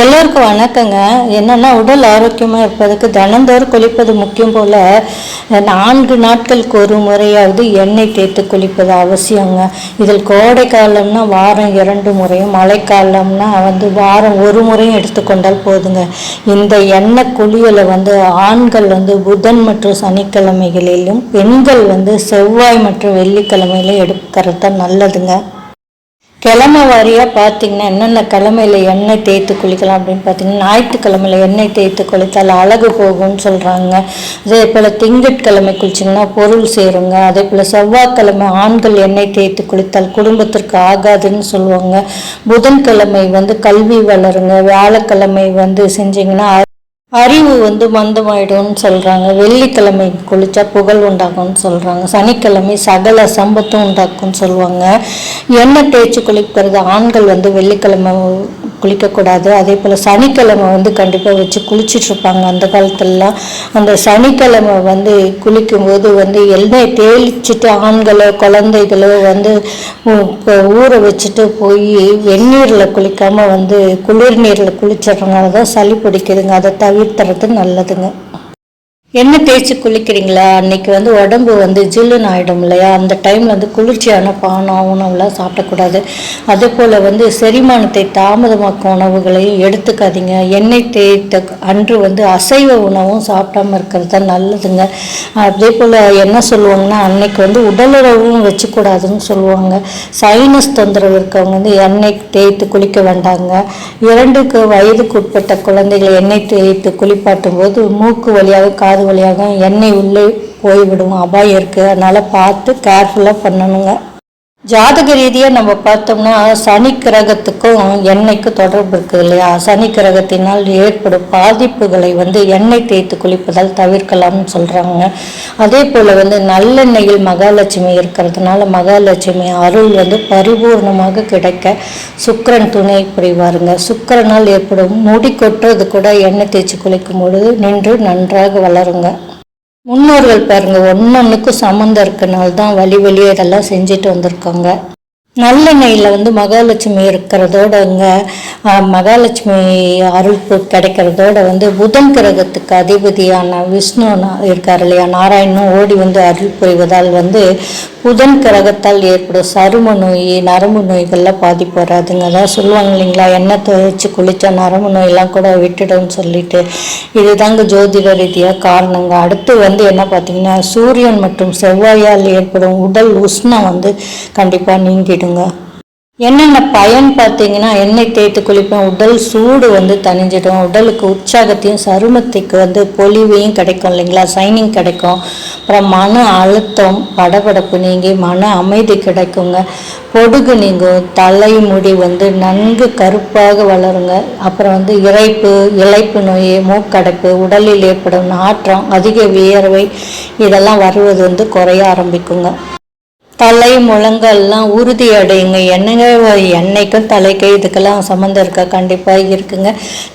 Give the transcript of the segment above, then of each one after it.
எல்லோருக்கும் வணக்கங்க. என்னென்னா உடல் ஆரோக்கியமாக இருப்பதற்கு தினந்தோறும் குளிப்பது முக்கியம் போல் நான்கு நாட்களுக்கு ஒரு முறையாவது எண்ணெய் தேய்த்து குளிப்பது அவசியங்க. இதில் கோடை காலம்னா வாரம் இரண்டு முறையும் மழைக்காலம்னா வந்து வாரம் ஒரு முறையும் எடுத்துக்கொண்டால் போதுங்க. இந்த எண்ணெய் குளியலை வந்து ஆண்கள் வந்து புதன் மற்றும் சனிக்கிழமைகளிலும் பெண்கள் வந்து செவ்வாய் மற்றும் வெள்ளிக்கிழமையிலும் எடுக்கிறது தான் நல்லதுங்க. கிழமை வாரியாக பார்த்தீங்கன்னா என்னென்ன கிழமையில் எண்ணெய் தேய்த்து குளிக்கலாம் அப்படின்னு பார்த்தீங்கன்னா ஞாயிற்றுக்கிழமையில் எண்ணெய் தேய்த்து குளித்தால் அழகு போகும்னு சொல்கிறாங்க அதே போல் திங்கட்கிழமை குளிச்சிங்கன்னா பொருள் சேருங்க. அதே போல் செவ்வாய்க்கிழமை ஆண்கள் எண்ணெய் தேய்த்து குளித்தால் குடும்பத்திற்கு ஆகாதுன்னு சொல்லுவாங்க. புதன்கிழமை வந்து கல்வி வளருங்க. வியாழக்கிழமை வந்து செஞ்சிங்கன்னா அறிவு வந்து மந்தமாயிடும்னு சொல்கிறாங்க வெள்ளிக்கிழமை குளித்தா புகழ் உண்டாகும்னு சொல்கிறாங்க சனிக்கிழமை சகல சம்பத்தும் உண்டாக்கும்னு சொல்லுவாங்க. எண்ணெய் தேய்ச்சி குளிக்கிறது ஆண்கள் வந்து வெள்ளிக்கிழமை குளிக்கக்கூடாது. அதே போல் சனிக்கிழமை வந்து கண்டிப்பாக வச்சு குளிச்சுட்டு இருப்பாங்க அந்த காலத்துலலாம் அந்த சனிக்கிழமை வந்து குளிக்கும்போது வந்து எண்ணெய் தேய்ச்சிட்டு ஆண்களோ குழந்தைகளோ வந்து இப்போ ஊற வச்சுட்டு போய் வெந்நீரில் குளிக்காமல் வந்து குளிர் நீரில் குளிச்சிடுறதுனால தான் சளி பிடிக்குதுங்க. அதை தவிர்த்துறது நல்லதுங்க. எண்ணெய் தேய்ச்சி குளிக்கிறீங்களா? அன்னைக்கு வந்து உடம்பு வந்து ஜில்லுன்னு ஆகிடும் இல்லையா? அந்த டைமில் வந்து குளிர்ச்சியான பானம் உணவுலாம் சாப்பிடக்கூடாது. அதே போல் வந்து செரிமானத்தை தாமதமாக்கும் உணவுகளையும் எடுத்துக்காதீங்க. எண்ணெய் தேய்த்த அன்று வந்து அசைவ உணவும் சாப்பிடாம இருக்கிறது தான் நல்லதுங்க. அதே போல் என்ன சொல்லுவாங்கன்னா அன்னைக்கு வந்து உடலுறவும் வச்சுக்கூடாதுன்னு சொல்லுவாங்க. சைனஸ் தொந்தரவு இருக்கவங்க வந்து எண்ணெய் தேய்த்து குளிக்க வேண்டாங்க. இரண்டுக்கு வயதுக்கு உட்பட்ட குழந்தைகளை எண்ணெய் தேய்த்து குளிப்பாட்டும் போது மூக்கு வழியாக காது வழியாக எண்ணெய் உள்ளே போய்விடும். அபாயம் இருக்குது அதனால் பார்த்து கேர்ஃபுல்லாக பண்ணணுங்க. ஜாதக ரீதியாக நம்ம பார்த்தோம்னா சனி கிரகத்துக்கும் எண்ணெய்க்கு தொடர்பு இருக்குது இல்லையா? சனி கிரகத்தினால் ஏற்படும் பாதிப்புகளை வந்து எண்ணெய் தேய்த்து குளிப்பதால் தவிர்க்கலாம்னு சொல்கிறாங்க அதே போல் வந்து நல்லெண்ணெயில் மகாலட்சுமி இருக்கிறதுனால மகாலட்சுமி அருள் வந்து பரிபூர்ணமாக கிடைக்க சுக்கரன் துணை புரிவாருங்க. சுக்கிரனால் ஏற்படும் முடி கொட்டுறது கூட எண்ணெய் தேய்ச்சி குளிக்கும் பொழுது நின்று நன்றாக வளருங்க. முன்னோர்கள் பாருங்க ஒன்னொன்னுக்கும் சம்மந்தம் இருக்கனால தான் வழி வழியே இதெல்லாம் செஞ்சுட்டு வந்திருக்காங்க. நல்லெண்ணெயில் வந்து மகாலட்சுமி இருக்கிறதோடங்க மகாலட்சுமி அருள் கிடைக்கிறதோட வந்து புதன் கிரகத்துக்கு அதிபதியான விஷ்ணு இருக்கார் இல்லையா நாராயணனும் ஓடி வந்து அருள் புரிவதால் வந்து புதன் கிரகத்தால் ஏற்படும் சரும நோய் நரம்பு நோய்கள்லாம் பாதிப்பு வராதுங்க அதான் சொல்லுவாங்க இல்லைங்களா எண்ணெய் துவைச்சு குளித்தா நரம்பு நோயெல்லாம் கூட விட்டுடும்னு சொல்லிட்டு. இதுதாங்க ஜோதிட ரீதியாக காரணங்க. அடுத்து வந்து என்ன பார்த்தீங்கன்னா சூரியன் மற்றும் செவ்வாயால் ஏற்படும் உடல் உஷ்ணம் வந்து கண்டிப்பாக நீங்கிடுங்க என்னென்ன பயன் பார்த்தீங்கன்னா எண்ணெய் தேய்த்து குளிப்பேன். உடல் சூடு வந்து தணிஞ்சிடும். உடலுக்கு உற்சாகத்தையும் சருமத்துக்கு வந்து பொலிவையும் கிடைக்கும் இல்லைங்களா? சைனிங் கிடைக்கும். அப்புறம் மன அழுத்தம் படபடப்பு நீங்கி மன அமைதி கிடைக்குங்க. பொடுகு நீங்கும். தலைமுடி வந்து நன்கு கருப்பாக வளருங்க. அப்புறம் வந்து இறைப்பு இழைப்பு நோய் மூக்கடைப்பு உடலில் ஏற்படும் நாற்றம் அதிக வியர்வை இதெல்லாம் வருவது வந்து குறைய ஆரம்பிக்குங்க. தலை முழங்கெல்லாம் உறுதி அடையுங்க. என்னங்க எண்ணெய்க்கும் தலைக்கு இதுக்கெல்லாம் சம்மந்தம் இருக்கா? கண்டிப்பாக இருக்குங்க.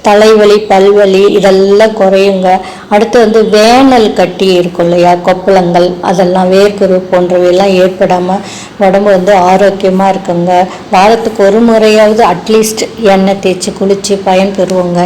தலைவலி பல்வலி இதெல்லாம் குறையுங்க. அடுத்து வந்து வேனல் கட்டி இருக்கும் இல்லையா? கொப்பளங்கள் அதெல்லாம் வேர்க்குரு போன்றவையெல்லாம் ஏற்படாமல் உடம்பு வந்து ஆரோக்கியமாக இருக்குங்க. வாரத்துக்கு ஒரு முறையாவது அட்லீஸ்ட் எண்ணெய் தேய்ச்சி குளித்து பயன் பெறுவோங்க.